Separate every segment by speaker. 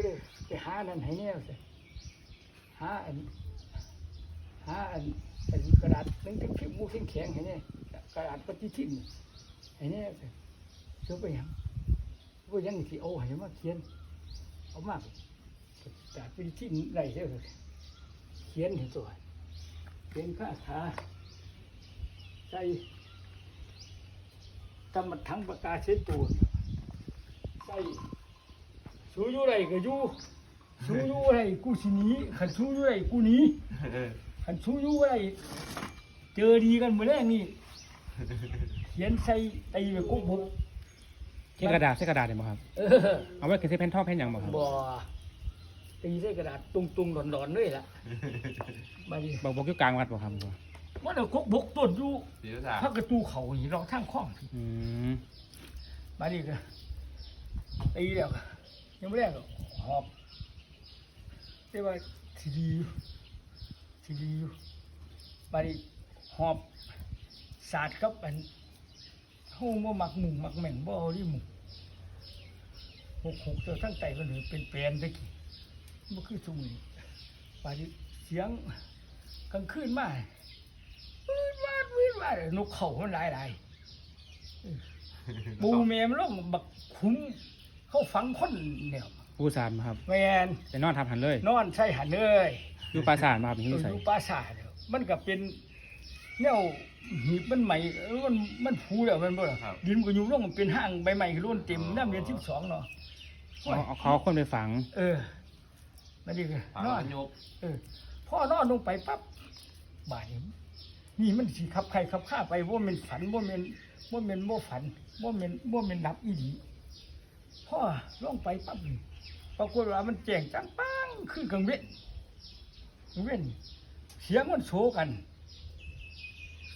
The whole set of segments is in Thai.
Speaker 1: ก็เลยไปหานั่นให้แน่สิหาอันหาอันอันกระดาษนึงถึงผิวมูแข็งแข็งให้แน่กระดาษปฏิทินให้แน่สิเชื่อไปยังว่ายังที่เอาให้มาเขียน เอามากกระดาษปฏิทินไรเท่าเลยเขียนให้ตัวเขียนคาถาใส่ธรรมทั้งประกาศเส้นตัว สู้อยู่ไรก็อยู่สู้อยู่ไรกูสิหนีขันสู้อยู่ไรกูหนี
Speaker 2: เออ
Speaker 1: ขันสู้อยู่ไรเจอดีกันเมื่อแรกนี่เขียนใส่ตีไปกุ๊กบุก
Speaker 3: ใช้กระดาษใช้กระดาษได้บ่ครับ
Speaker 1: เออ
Speaker 3: เอาไว้เขียนใส่แผ่นท่อแผ่นหยังบ่ครับ
Speaker 1: บ่ตีใส่กระดาษตุงๆหลอนๆเลยล่ะมาดิ
Speaker 3: บอกบอกอยู่กลางวัดบ่ครับบ่
Speaker 1: มันเอากุ๊กบุกต้นอยู่
Speaker 2: สีภาษา
Speaker 1: พักกระตูเขาหินรองทางคล้อง
Speaker 3: อืม
Speaker 1: มาดิก็ตีแล้วก็ ยังไม่แรกก็หอบเรียกว่าทีดีอยู่ทีดีอยู่มาดิหอบสาดครับอันเฮาบ่มักหมุ่งมักแม่งบ่เอาดิหมุ่งหกหกเจอทั้งไตก็เหลือเป็นแปลนตะกี้บ่คือซุมื้อนี้มาดิเสียงกลางคืนมาวีดวาดวีดวาดนกเขามันหลายๆปูเมมนลงบักคุ้ม เข้าฝังคนเนี่ย
Speaker 3: ปูสารบ่ครับ
Speaker 1: แมน
Speaker 3: ไปนอนทับหันเลย
Speaker 1: นอนใส่หันเลย
Speaker 3: อยู่ปราสาทบ่ครับ
Speaker 1: อ
Speaker 3: นี่ใส่
Speaker 1: ยู่ปราสาทเนี่ยมันก็เป็นแนวหีบมันใหม่เออมันมันผูแล้วแมันบ่ล่ะดินก็อยู่ลงมันเป็นห้างใบใหม่รุ่นเต็มน้ำเดือนที่สองเนาะ
Speaker 3: เอาเอาเขาคนไปฝัง
Speaker 1: เออมาดิเลย
Speaker 2: ฝัง
Speaker 1: นอ
Speaker 2: แล้
Speaker 1: น
Speaker 2: วยก
Speaker 1: เออพ่อนอนลงไปปั๊บบ่ายนี่มันสิขับใครขับข้าไปว่ามันฝันว่ามันว่ามันว่าฝันว่ามันว่ามันนับอีดี พ่อลงไปปั๊บนี่ปรากฏว่ามันแจ้งจังปังขึ้นกังเว้นกังเว้นเสียงมันโศกัน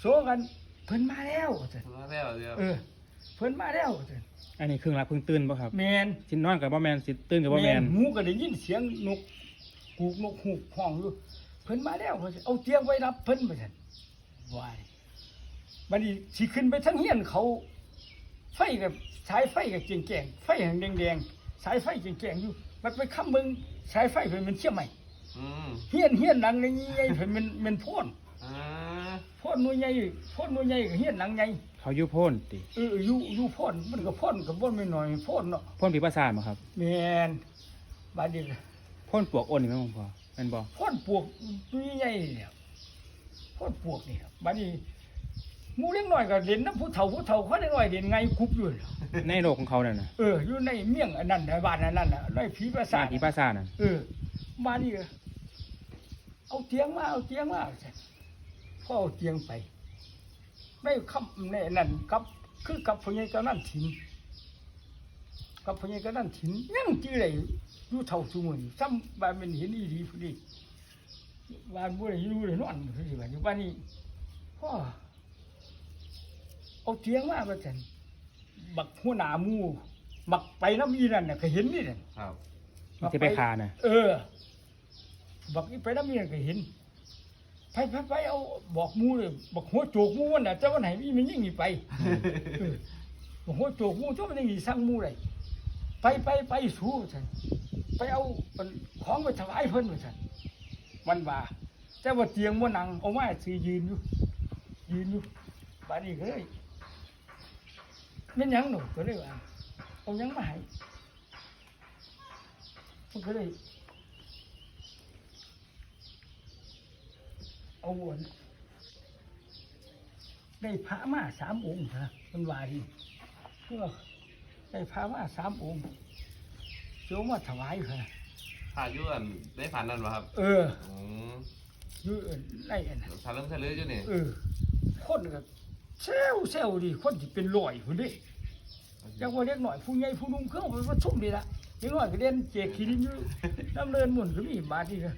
Speaker 1: โศกันเพิ่นมาแล้วว่าซั่น
Speaker 2: มาแล้วเดียว
Speaker 1: เออเพิ่นมาแล้วว่าซั่น
Speaker 3: อันนี้ครึ่งรับครึ่งตื่นบ่ครับ
Speaker 1: แมน
Speaker 3: สินอนกับบ่แม่นสิตื่นกับบ่แม่น
Speaker 1: หูก็ได้ยินเสียงนกกูกนกฮูกห้องอยู่เพิ่นมาแล้วว่าซั่นเอาเตียงไว้รับเพิ่นว่าซั่นวายบัดนี้สิขึ้นไปทั้งเฮียนเขา ไฟกับสายไฟกับแจงๆไฟแห่งแดงๆสายไฟแจงๆอยู่ มันไปค้ำเบิ่งสายไฟเพิ่นมันเชื่อมใหม่
Speaker 2: อืม
Speaker 1: เฮียนเฮียนหลังใหญ่ๆเพิ่นมันมันโพ่น
Speaker 2: อ่า
Speaker 1: โพ่นหน่วยใหญ่โพ่นหน่วยใหญ่กับเฮียนหลังใหญ่
Speaker 3: เขาอยู่โพ่นติ
Speaker 1: เอออยู่อยู่โพ่นมันก็โพ่นกับบ่ไม่น้อยโพ่นเนาะ
Speaker 3: โพ่นปีปราสาทบ่ครับ
Speaker 1: แม่นบัดนี้ก็
Speaker 3: โพ่นปลวกอ้นนี่แม่นบ่พอแม่นบ่
Speaker 1: พ่นปวกตัวใหญ่ๆเนี่ยพ่นปวกนี่ครับบัดนี้ หมูเล็กน้อยก็เล่นน้ำผู้เฒ่าผู้เฒ่าเขาเล็กน้อยเล่นไงคุบอยู่น่ะ
Speaker 3: ในโลกของเขานั่นน่ะ
Speaker 1: เอออยู่ในเมี่ยงอันนั้นในบ้านอันนั้นน่ะในผีประสา
Speaker 3: สา
Speaker 1: ท
Speaker 3: ทปีปราสาทนั่น
Speaker 1: เออมานี่ก็เอาเตียงมาเอาเตียงมาพ่อเอาเตียงไปไม่คำในนั่นกับ คือกับพญายก็นั่นถิ่นกับพญายก็นั่นถิ่นยังจื้อได้อยู่เท่าซุมื้อนี้ซ้ำบ้านมันเห็นอีดีพุ่นนี่บ้านบ่ได้อยู่ได้นอนพุ่นนี่บ้านนี้บ้านนี้พ่อ เอาเตียงมาว่าซั่นบักหัวหน้าหมู่บักไปน้ำอีนั่นน่ะก็เห็นนี่น่ะ
Speaker 2: ครับ
Speaker 3: มันสิไปคาน่ะ
Speaker 1: เออบอกอีไปน้ำเมียนก็เห็นไปไปไปเอาบอกหมูเลยบอกหัวโจกหมูวันน่ะเจ้าวันไหนมีมันยิ่งนี่ไปเออบอกหัวโจกหมูเจ้าวันนี้สั่งหมูเลยไปไปไปสู้ฉันไปเอาของไปถวายเพิ่นว่าฉันวันว่าแต่ว่าเตียงว่านังเอามาซื้อยืนอยู่ยืนอยู่บาดนี้ก็เลย แม่นหยังหนูก็เลยว่าเอาหยังมาให้มันก็เลยเอาวนได้พระมาสามองค์นะมันวาดีเพื่อได้พระมาสามองค์โยมมาถวายค่ะ
Speaker 2: พายุอันได้ผ่านนั่นวะครับ
Speaker 1: เออ
Speaker 2: อืม
Speaker 1: อยืนไล่อันนั้น
Speaker 2: พาเริ่มทะเลอยู่นี่
Speaker 1: เออคนก็ เซลเซลดีคนที่เป็นลอยคนนี้จังว่าเล็กหน่อยผู้ใหญ่ผู้นุ่มเครื่องไปประชุมดีละเล็กหน่อยก็เรียนเจกขีดินอยู่น้ำเลินหมุนก็มีบาทนี่ก็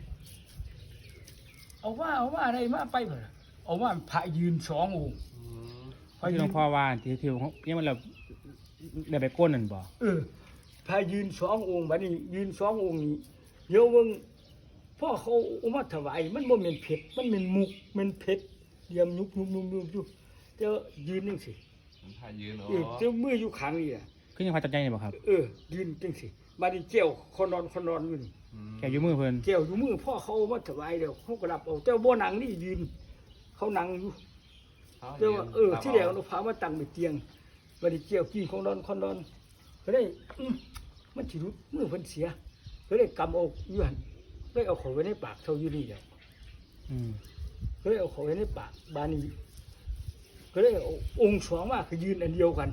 Speaker 1: เอาว่าเอาว่าอะไรมาไปเถอะเอาว่าพระยืนสององค์
Speaker 2: อืม
Speaker 1: พระ
Speaker 3: ที่ห
Speaker 1: ยื
Speaker 3: ลวนงพ่อว่าที่ที่เนี่ยมันเราได้ไปก้นนั่นบ่
Speaker 1: เออพายืนสององค์บัดนี้ยืนสององค์นี้เดี๋ยวเบิ่งพ่อเขาเอามาถวายมันบ่แม่นเผ็ดมันเป็นมุกแมันเผ็ดเยี่ยมยุบยุบยุบยุบยุบ เจ้ายืนจังซี่
Speaker 2: มันพายืนเนาะ
Speaker 1: เออเจ้ามืออยู่ข้างนี่อะ
Speaker 3: คือยังพาจัดใจนี่บ่ครับ
Speaker 1: เออ ยืนจังสิมาดิเจียวคนนอนคนนอนอยู่นี่
Speaker 2: อืม
Speaker 3: แกอยู่มือเพิ่น
Speaker 1: เจียวอยู่มือพ่อเขาเอามาถวายเดี๋ยวเขาก็รับเอาแต่บ่หนังนี่ยืน เขานั่งอยู่
Speaker 2: เอา
Speaker 1: แต่ว่าเออ
Speaker 2: ตาม
Speaker 1: ที่แรกเราพามาตั้งไปเตียงมาดิเจียวกินของนอนคนนอนก็ได้อืมมันสิรุดมือเพิ่นเสียก็ได้กำเอาอยู่หั่นได้เอาเขาไว้ในปากเท่าอยู่นี่แหละ
Speaker 3: อืม
Speaker 1: ก็ได้เอาเขาไว้ในปากบานี้ ก็ได้เอาองค์สองมาคือยืนอันเดียวกัน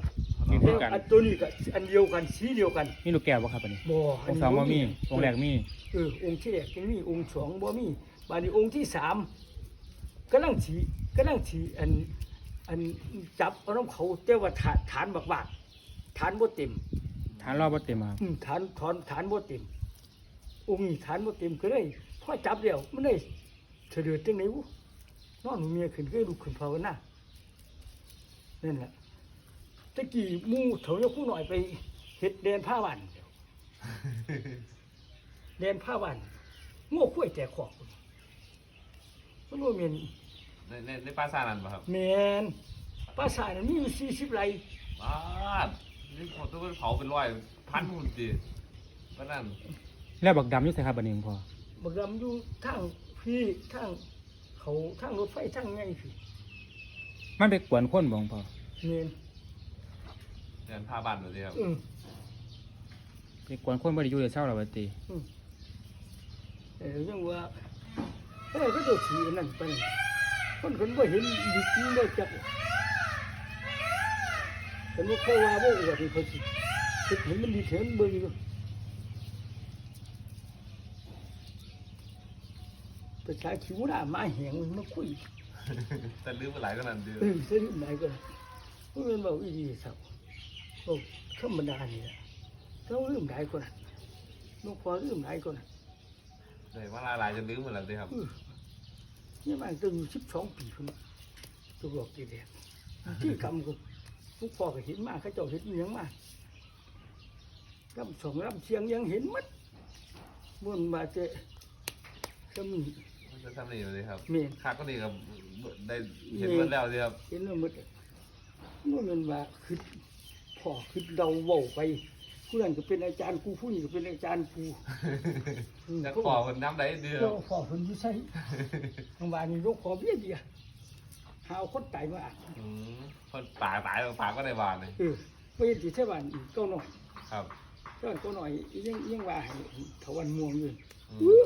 Speaker 3: ยืน
Speaker 1: แล้
Speaker 3: คู่
Speaker 1: ว
Speaker 3: กัน
Speaker 1: อันตัวนี้ก็อันเดียวกันสีเดียวกัน
Speaker 3: มีลูกแก้วบ่ครับอันนี้
Speaker 1: บ่
Speaker 3: องค์สองบ่มีองค์แรกมี
Speaker 1: เออองค์ที่แรกยังมีองค์สองบ่มีบานี้องค์ที่สามก็นั่งฉีก็นั่งฉีอันอันจับเอาน้ำเขาแต่ว่าฐานฐานบักบากฐานบ่เต็ม
Speaker 3: ฐานรอบบ่เต็มครับ
Speaker 1: อืมฐานถอนฐานบ่เต็มองค์นี้ฐานบ่เต็มก็เลยพอจับแล้วมันได้เฉลือจังไหนวุนอนเมียขึ้นก็ลุกขึ้นภาวนา นั่นแหละตะกี้หมู่เถายกผู้หน่อยไปเฮ็ดแดนผ้าบ้านเดียวแดนผ้าบ้านโง่ข้วยแจกของมันบ่แม่น
Speaker 2: ในในในปราสาทนั่นป่ะครับ
Speaker 1: แม่นปราสาทนั้นมีอยู่40ไร่
Speaker 2: บ้านนี่ผมต้องไปเผาเป็นร้อยพันหุ่นจีก็นั่น
Speaker 3: แล้วบักดำอยู่ไสครับบัดนี้หลวงพ่อ
Speaker 1: บักดำอยู่ทางพี่ทางเขาทางรถไฟทางไงพี่
Speaker 3: มันไปกวนคนบ่หลวงพ่อ
Speaker 1: เมน
Speaker 2: เดินผ้าบ้านเลยครับ
Speaker 1: อืม
Speaker 3: ไปกวนคนบ่ได้อยู่ได้เช้าแล้วบัดนี้
Speaker 1: อืมเออยังว่าเออก็จะถืออันนั่นไปคนคนบ่เห็นดิบนี้บ่จักแต่ว่าเขาว่าบ่อวดนี่เขาสิคิดเห็นมันดีเห็นเบิ่งอยู่ไปใช้คิวหน้ามาแหงมันมาคุย
Speaker 2: แต่ลืมไปหลายก็นั่นเดียว
Speaker 1: เออเส้นไหนก็เพราะมันบอกอีดีสับบอกธรรมดานี่แหละเราลืมหลายคนน่ะหลูกพอลืมหลายคนน่ะ
Speaker 2: เลยว่าหลายๆจะลืมหมดแล้วดีครับ
Speaker 1: เออนี่มันต้องอยู่สิบสองปีคนน่ะตัวบอกกี่เดียที่กรรมก็ลูกพ่อก็เห็นมากเขาเจ้าเห็นอิหยังมากรำสองรำเชียงยังเห็นหมัดมันมาเจอก็มี
Speaker 2: มัน จะทำนี่เลยครับ
Speaker 1: เมน
Speaker 2: คาดก็ดีครับได้เห็นหมดแล้วดีครับ
Speaker 1: เห็นแล้วหมดมันมันว่าคือพ่อคือเราเว้าไปผู้นั้นก็เป็นอาจารย์กูผู้นี้ก็เป็นอาจารย์กูอืม
Speaker 2: จะขอคนน้ำได้เดียว
Speaker 1: เจ้าพ่อคนอยู่ใช่ทางบ้านนี่ลูกขอเบี้ยเดียวหาเอาคนตายมาอ่าน
Speaker 2: อืมคนป่าตายป่าก็ได้บานเลย
Speaker 1: เออไปเห็นที่ใช่บ้านอีกเก็หน่อย
Speaker 2: ครับ
Speaker 1: ก็ก็หน่อยยังยังว่าให้ถวันม่วงอยู่
Speaker 2: อืม
Speaker 1: อื้อ